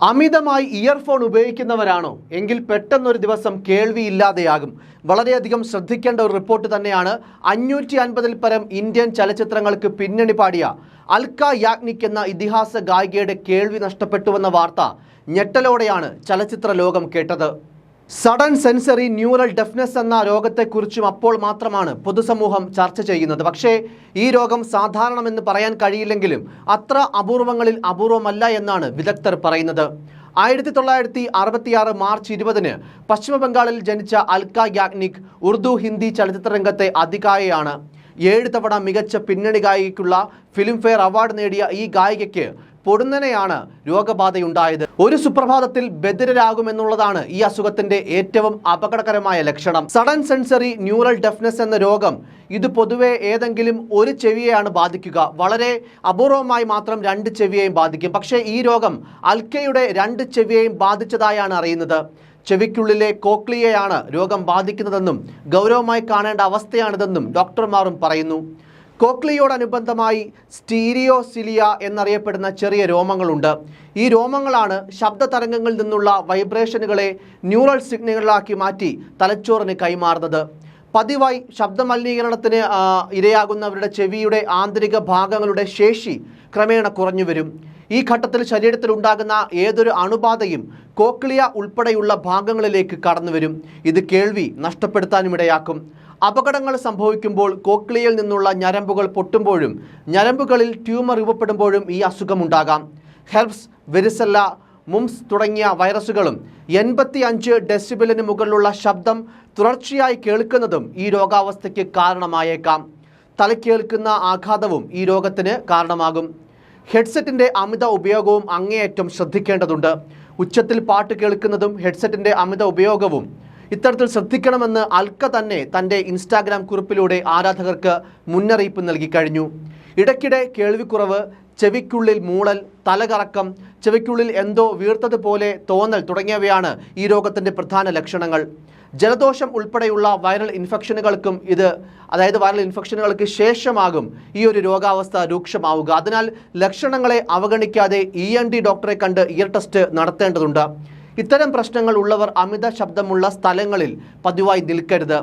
അമിതമായി ഇയർഫോൺ ഉപയോഗിക്കുന്നവരാണോ? എങ്കിൽ പെട്ടെന്നൊരു ദിവസം കേൾവി ഇല്ലാതെയാകും വളരെയധികം ശ്രദ്ധിക്കേണ്ട ഒരു റിപ്പോർട്ട് തന്നെയാണ് അഞ്ഞൂറ്റി അൻപതിൽ പരം ഇന്ത്യൻ ചലച്ചിത്രങ്ങൾക്ക് പിന്നണി പാടിയ അൽക്ക യാഗ്നിക് എന്ന ഇതിഹാസ ഗായികയുടെ കേൾവി നഷ്ടപ്പെട്ടുവെന്ന വാർത്ത ഞെട്ടലോടെയാണ് ചലച്ചിത്ര ലോകം കേട്ടത്. സഡൻ സെൻസറി ന്യൂറൽ ഡെഫ്നെസ് എന്ന രോഗത്തെക്കുറിച്ചും അപ്പോൾ മാത്രമാണ് പൊതുസമൂഹം ചർച്ച ചെയ്യുന്നത്. പക്ഷേ ഈ രോഗം സാധാരണമെന്ന് പറയാൻ കഴിയില്ലെങ്കിലും അത്ര അപൂർവങ്ങളിൽ അപൂർവമല്ല എന്നാണ് വിദഗ്ധർ പറയുന്നത്. ആയിരത്തി തൊള്ളായിരത്തി അറുപത്തിയാറ് മാർച്ച് ഇരുപതിന് പശ്ചിമബംഗാളിൽ ജനിച്ച അൽക്ക യാഗ്നിക് ഉർദു ഹിന്ദി ചലച്ചിത്ര രംഗത്തെ അതികായയാണ് ഏഴ് തവണ മികച്ച പിന്നണി ഗായികയ്ക്കുള്ള ഫിലിംഫെയർ അവാർഡ് നേടിയ ഈ ഗായികയ്ക്ക് പൊടുന്നനെയാണ് രോഗബാധയുണ്ടായത്. ഒരു സുപ്രഭാതത്തിൽ ബദിരരാകുമെന്നുള്ളതാണ് ഈ അസുഖത്തിന്റെ ഏറ്റവും അപകടകരമായ ലക്ഷണം. സഡൻ സെൻസറി ന്യൂറൽ ഡെഫ്നെസ് എന്ന രോഗം ഇത് പൊതുവെ ഏതെങ്കിലും ഒരു ചെവിയെയാണ് ബാധിക്കുക. വളരെ അപൂർവമായി മാത്രം രണ്ട് ചെവിയെയും ബാധിക്കും. പക്ഷേ ഈ രോഗം അൽക്കയുടെ രണ്ട് ചെവിയെയും ബാധിച്ചതായാണ് അറിയുന്നത്. ചെവിക്കുള്ളിലെ കോക്ലിയയാണ് രോഗം ബാധിക്കുന്നതെന്നും ഗൗരവമായി കാണേണ്ട അവസ്ഥയാണിതെന്നും ഡോക്ടർമാരും പറയുന്നു. കോക്ലിയോടനുബന്ധമായി സ്റ്റീരിയോസിലിയ എന്നറിയപ്പെടുന്ന ചെറിയ രോമങ്ങളുണ്ട്. ഈ രോമങ്ങളാണ് ശബ്ദ തരംഗങ്ങളിൽ നിന്നുള്ള വൈബ്രേഷനുകളെ ന്യൂറൽ സിഗ്നലുകളാക്കി മാറ്റി തലച്ചോറിന് കൈമാറുന്നത്. പതിവായി ശബ്ദമലിനീകരണത്തിന് ഇരയാകുന്നവരുടെ ചെവിയുടെ ആന്തരിക ഭാഗങ്ങളുടെ ശേഷി ക്രമേണ കുറഞ്ഞു വരും ഈ ഘട്ടത്തിൽ ശരീരത്തിൽ ഉണ്ടാകുന്ന ഏതൊരു അണുബാധയും കോക്ലിയ ഉൾപ്പെടെയുള്ള ഭാഗങ്ങളിലേക്ക് കടന്നുവരും. ഇത് കേൾവി നഷ്ടപ്പെടുത്താനും ഇടയാക്കും അപകടങ്ങൾ സംഭവിക്കുമ്പോൾ കോക്ലിയയിൽ നിന്നുള്ള ഞരമ്പുകൾ പൊട്ടുമ്പോഴും ഞരമ്പുകളിൽ ട്യൂമർ രൂപപ്പെടുമ്പോഴും ഈ അസുഖമുണ്ടാകാം. ഹെർബ്സ് വെരിസെല്ല മുംസ് തുടങ്ങിയ വൈറസുകളും എൺപത്തി അഞ്ച് ഡെസിബിലിന് മുകളിലുള്ള ശബ്ദം തുടർച്ചയായി കേൾക്കുന്നതും ഈ രോഗാവസ്ഥയ്ക്ക് കാരണമായേക്കാം. തലക്കേൽക്കുന്ന ആഘാതവും ഈ രോഗത്തിന് കാരണമാകും. ഹെഡ്സെറ്റിന്റെ അമിത ഉപയോഗവും അങ്ങേയറ്റം ശ്രദ്ധിക്കേണ്ടതുണ്ട്. ഉച്ചത്തിൽ പാട്ട് കേൾക്കുന്നതും ഹെഡ്സെറ്റിന്റെ അമിത ഉപയോഗവും ഇത്തരത്തിൽ ശ്രദ്ധിക്കണമെന്ന് അൽക്ക തന്നെ തന്റെ ഇൻസ്റ്റാഗ്രാം കുറിപ്പിലൂടെ ആരാധകർക്ക് മുന്നറിയിപ്പ് നൽകിക്കഴിഞ്ഞു ഇടയ്ക്കിടെ കേൾവിക്കുറവ് ചെവിക്കുള്ളിൽ മൂളൽ തലകറക്കം ചെവിക്കുള്ളിൽ എന്തോ വീർത്തതുപോലെ തോന്നൽ തുടങ്ങിയവയാണ് ഈ രോഗത്തിന്റെ പ്രധാന ലക്ഷണങ്ങൾ. ജലദോഷം ഉൾപ്പെടെയുള്ള വൈറൽ ഇൻഫെക്ഷനുകൾക്കും ഇത് അതായത് വൈറൽ ഇൻഫെക്ഷനുകൾക്ക് ശേഷമാകും ഈ ഒരു രോഗാവസ്ഥ രൂക്ഷമാവുക. അതിനാൽ ലക്ഷണങ്ങളെ അവഗണിക്കാതെ ഇ ഡോക്ടറെ കണ്ട് ഇയർ ടെസ്റ്റ് നടത്തേണ്ടതുണ്ട്. ഇത്തരം പ്രശ്നങ്ങൾ ഉള്ളവർ അമിത ശബ്ദമുള്ള സ്ഥലങ്ങളിൽ പതിവായി നിൽക്കരുത്.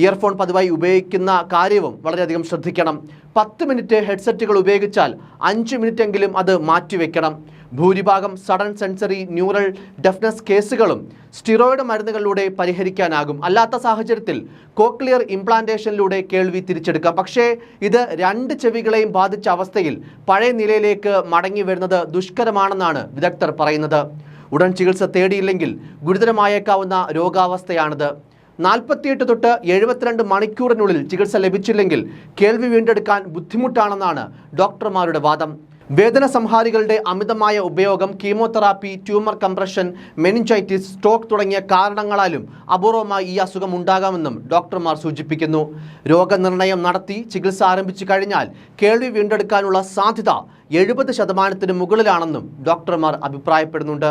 ഇയർഫോൺ പതിവായി ഉപയോഗിക്കുന്ന കാര്യവും വളരെയധികം ശ്രദ്ധിക്കണം. പത്ത് മിനിറ്റ് ഹെഡ്സെറ്റുകൾ ഉപയോഗിച്ചാൽ അഞ്ച് മിനിറ്റെങ്കിലും അത് മാറ്റിവെക്കണം. ഭൂരിഭാഗം സഡൻ സെൻസറി ന്യൂറൽ ഡെഫ്നസ് കേസുകളും സ്റ്റിറോയിഡ് മരുന്നുകളിലൂടെ പരിഹരിക്കാനാകും. അല്ലാത്ത സാഹചര്യത്തിൽ കോക്ലിയർ ഇംപ്ലാന്റേഷനിലൂടെ കേൾവി തിരിച്ചെടുക്കാം. പക്ഷേ ഇത് രണ്ട് ചെവികളെയും ബാധിച്ച അവസ്ഥയിൽ പഴയ നിലയിലേക്ക് മടങ്ങി വരുന്നത് ദുഷ്കരമാണെന്നാണ് വിദഗ്ധർ പറയുന്നത്. ഉടൻ ചികിത്സ തേടിയില്ലെങ്കിൽ ഗുരുതരമായേക്കാവുന്ന രോഗാവസ്ഥയാണിത്. നാൽപ്പത്തിയെട്ട് തൊട്ട് എഴുപത്തിരണ്ട് മണിക്കൂറിനുള്ളിൽ ചികിത്സ ലഭിച്ചില്ലെങ്കിൽ കേൾവി വീണ്ടെടുക്കാൻ ബുദ്ധിമുട്ടാണെന്നാണ് ഡോക്ടർമാരുടെ വാദം. വേദന സംഹാരികളുടെ അമിതമായ ഉപയോഗം chemotherapy tumour compression meningitis stroke തുടങ്ങിയ കാരണങ്ങളാലും അപൂർവമായി ഈ അസുഖം ഉണ്ടാകാമെന്നും ഡോക്ടർമാർ സൂചിപ്പിക്കുന്നു. രോഗനിർണയം നടത്തി ചികിത്സ ആരംഭിച്ചു കഴിഞ്ഞാൽ കേൾവി വീണ്ടെടുക്കാനുള്ള സാധ്യത എഴുപത് ശതമാനത്തിന് മുകളിലാണെന്നും ഡോക്ടർമാർ അഭിപ്രായപ്പെടുന്നുണ്ട്.